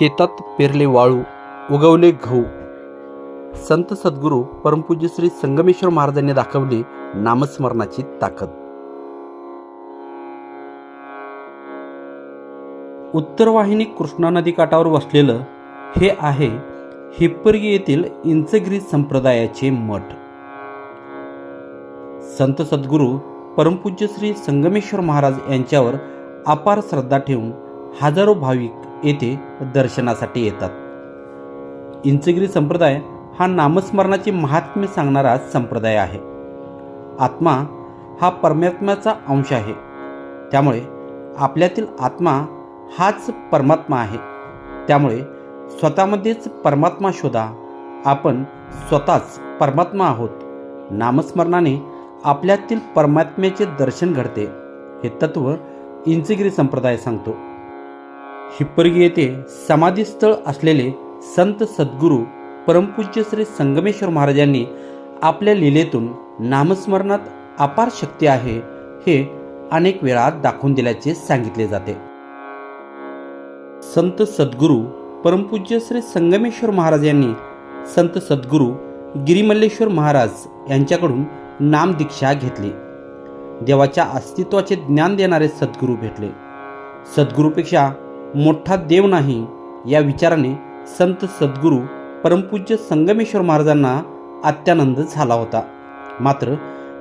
शेतात पेरले वाळू उगवले गहू. संत सद्गुरू परमपूज्य श्री संगमेश्वर महाराजांनी दाखवली नामस्मरणाची ताकद. उत्तरवाहिनी कृष्णा नदी काठावर वसलेलं हे आहे हिप्परगी येथील इंचगिरी संप्रदायाचे मठ. संत सद्गुरू परमपूज्य श्री संगमेश्वर महाराज यांच्यावर अपार श्रद्धा ठेवून हजारो भाविक येथे दर्शनासाठी येतात. इंचगिरी संप्रदाय हा नामस्मरणाचे महात्म्य सांगणारा संप्रदाय आहे. आत्मा हा परमात्म्याचा अंश आहे. त्यामुळे आपल्यातील आत्मा हाच परमात्मा आहे. त्यामुळे स्वतःमध्येच परमात्मा शोधा. आपण स्वतःच परमात्मा आहोत. नामस्मरणाने आपल्यातील परमात्म्याचे दर्शन घडते. हे तत्व इंचगिरी संप्रदाय सांगतो. हिप्परगी येथे समाधीस्थळ असलेले संत सद्गुरू परमपूज्य श्री संगमेश्वर महाराजांनी आपल्या लीलेतून नामस्मरणात अपार शक्ती आहे हे अनेक वेळा दाखवून दिल्याचे सांगितले जाते. संत सद्गुरू परमपूज्य श्री संगमेश्वर महाराज यांनी संत सद्गुरू गिरिमल्लेश्वर महाराज यांच्याकडून नामदीक्षा घेतली. देवाच्या अस्तित्वाचे ज्ञान देणारे सद्गुरू भेटले. सद्गुरूपेक्षा मोठा देव नाही या विचाराने संत सद्गुरू परमपूज्य संगमेश्वर महाराजांना अत्यानंद झाला होता. मात्र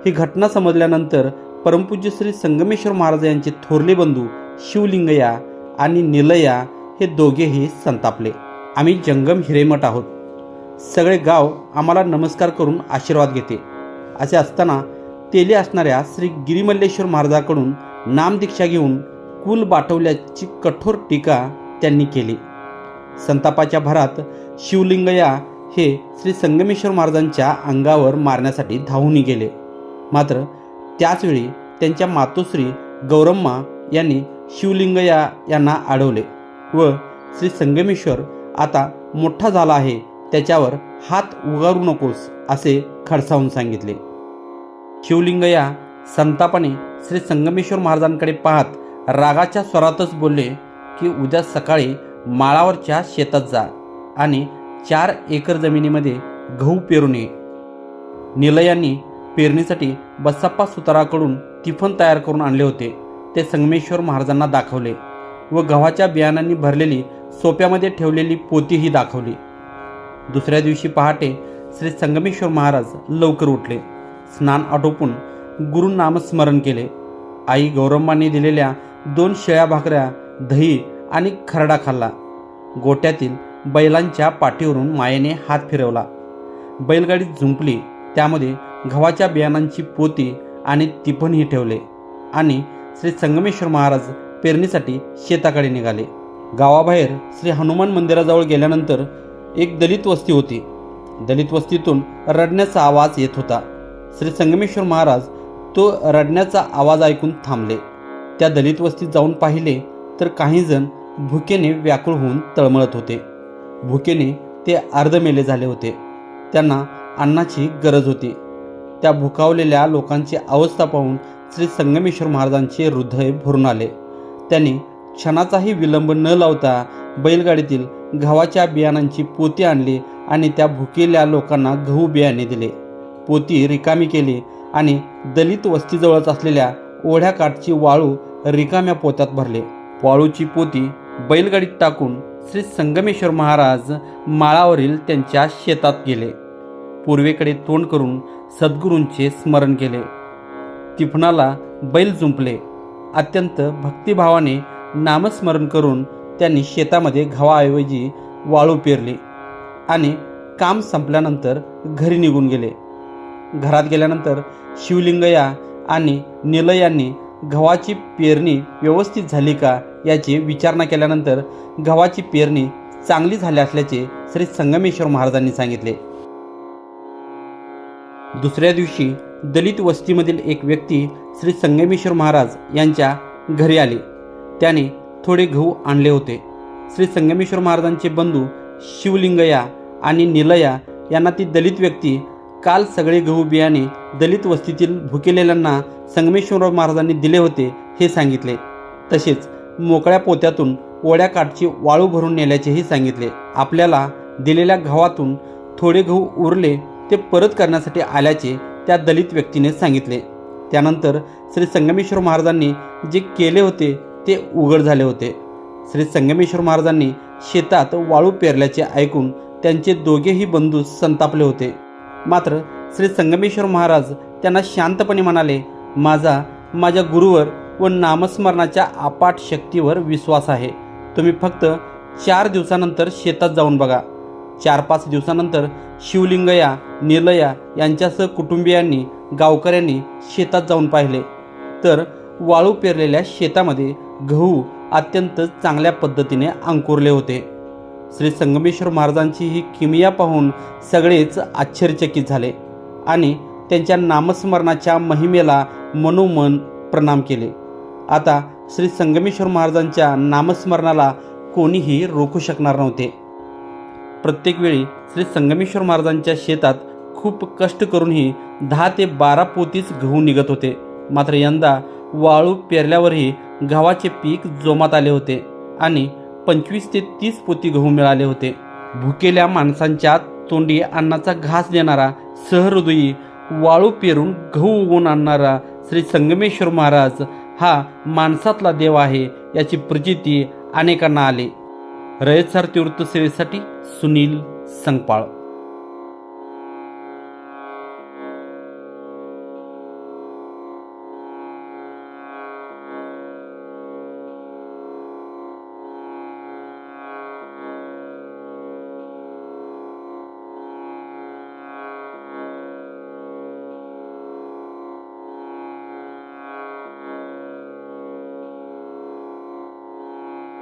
ही घटना समजल्यानंतर परमपूज्य श्री संगमेश्वर महाराज यांचे थोरले बंधू शिवलिंगया आणि निलया हे दोघेही संतापले. आम्ही जंगम हिरेमठ आहोत. सगळे गाव आम्हाला नमस्कार करून आशीर्वाद घेते. असे असताना तेले असणाऱ्या श्री गिरिमल्लेश्वर महाराजाकडून नामदीक्षा घेऊन कुल बाटवल्याची कठोर टीका त्यांनी केली. संतापाच्या भरात शिवलिंगया हे श्री संगमेश्वर महाराजांच्या अंगावर मारण्यासाठी धावून गेले. मात्र त्याचवेळी त्यांच्या मातोश्री गौरम्मा यांनी शिवलिंगया यांना अडवले व श्री संगमेश्वर आता मोठा झाला आहे त्याच्यावर हात उगारू नकोस असे खडसावून सांगितले. शिवलिंगया संतापाने श्री संगमेश्वर महाराजांकडे पाहत रागाच्या स्वरातच बोलले की उद्या सकाळी माळावरच्या शेतात जा आणि चार एकर जमिनीमध्ये गहू पेरून ये. निलयांनी पेरणीसाठी बसप्पा सुताराकडून तिफन तयार करून आणले होते. ते संगमेश्वर महाराजांना दाखवले व गव्हाच्या बियाणांनी भरलेली सोप्यामध्ये ठेवलेली पोतीही दाखवली. दुसऱ्या दिवशी पहाटे श्री संगमेश्वर महाराज लवकर उठले. स्नान आटोपून गुरु नामस्मरण केले. आई गौरम्मांनी दिलेल्या दोन शेळ्या भाकऱ्या दही आणि खरडा खाल्ला. गोट्यातील बैलांच्या पाठीवरून मायेने हात फिरवला. बैलगाडी झुंपली त्यामध्ये गव्हाच्या बियाणांची पोती आणि तिफणही ठेवले आणि श्री संगमेश्वर महाराज पेरणीसाठी शेताकडे निघाले. गावाबाहेर श्री हनुमान मंदिराजवळ गेल्यानंतर एक दलित वस्ती होती. दलित वस्तीतून रडण्याचा आवाज येत होता. श्री संगमेश्वर महाराज तो रडण्याचा आवाज ऐकून थांबले. त्या दलित वस्तीत जाऊन पाहिले तर काहीजण भुकेने व्याकुळ होऊन तळमळत होते. भुकेने ते अर्धमेले झाले होते. त्यांना अन्नाची गरज होती. त्या भुकावलेल्या लोकांची अवस्था पाहून श्री संगमेश्वर महाराजांचे हृदय भरून आले. त्यांनी क्षणाचाही विलंब न लावता बैलगाडीतील गव्हाच्या बियाणांची पोती आणली आणि त्या भुकेल्या लोकांना गहू बियाणे दिले. पोती रिकामी केली आणि दलित वस्तीजवळच असलेल्या ओढ्याकाठची वाळू रिकाम्या पोत्यात भरले. वाळूची पोती बैलगाडीत टाकून श्री संगमेश्वर महाराज माळावरील त्यांच्या शेतात गेले. पूर्वेकडे तोंड करून सद्गुरूंचे स्मरण केले. तिफणाला बैल जुंपले. अत्यंत भक्तिभावाने नामस्मरण करून त्यांनी शेतामध्ये घवाऐवजी वाळू पेरली आणि काम संपल्यानंतर घरी निघून गेले. घरात गेल्यानंतर शिवलिंगया आणि निलयांनी गव्हाची पेरणी व्यवस्थित झाली का याची विचारणा केल्यानंतर गव्हाची पेरणी चांगली झाली असल्याचे श्री संगमेश्वर महाराजांनी सांगितले. दुसऱ्या दिवशी दलित वस्तीमधील एक व्यक्ती श्री संगमेश्वर महाराज यांच्या घरी आले. त्याने थोडे गहू आणले होते. श्री संगमेश्वर महाराजांचे बंधू शिवलिंगया आणि निलया यांना ती दलित व्यक्ती काल सगळे गहू बियाणे दलित वस्तीतील भुकेलेल्यांना संगमेश्वर महाराजांनी दिले होते हे सांगितले. तसेच मोकळ्या पोत्यातून ओढ्याकाठची वाळू भरून नेल्याचेही सांगितले. आपल्याला दिलेल्या गव्हातून थोडे गहू उरले ते परत करण्यासाठी आल्याचे त्या दलित व्यक्तीने सांगितले. त्यानंतर श्री संगमेश्वर महाराजांनी जे केले होते ते उघड झाले होते. श्री संगमेश्वर महाराजांनी शेतात वाळू पेरल्याचे ऐकून त्यांचे दोघेही बंधू संतापले होते. मात्र श्री संगमेश्वर महाराज त्यांना शांतपणे म्हणाले माझा माझ्या गुरुवर व नामस्मरणाच्या अपाट शक्तीवर विश्वास आहे. तुम्ही फक्त चार दिवसानंतर शेतात जाऊन बघा. चार पाच दिवसानंतर शिवलिंगया निर्लया यांच्यासह कुटुंबियांनी गावकऱ्यांनी शेतात जाऊन पाहिले. तर वाळू पेरलेल्या शेतामध्ये गहू अत्यंत चांगल्या पद्धतीने अंकुरले होते. श्री संगमेश्वर महाराजांची ही किमिया पाहून सगळेच आश्चर्यचकित झाले आणि त्यांच्या नामस्मरणाच्या महिमेला मनोमन प्रणाम केले. आता श्री संगमेश्वर महाराजांच्या नामस्मरणाला कोणीही रोखू शकणार नव्हते. प्रत्येक वेळी श्री संगमेश्वर महाराजांच्या शेतात खूप कष्ट करूनही दहा ते बारा पोतीच गहू निघत होते. मात्र यंदा वाळू पेरल्यावरही गव्हाचे पीक जोमात आले होते आणि पंचवीस ते तीस पोती गहू मिळाले होते. भुकेल्या माणसांच्या तोंडी अन्नाचा घास देणारा सहृदयी वाळू पेरून गहू उगवून आणणारा श्री संगमेश्वर महाराज हा माणसातला देव आहे याची प्रचिती अनेकांना आली. रयतसार तीर्थ सेवेसाठी सुनील संगपाळ.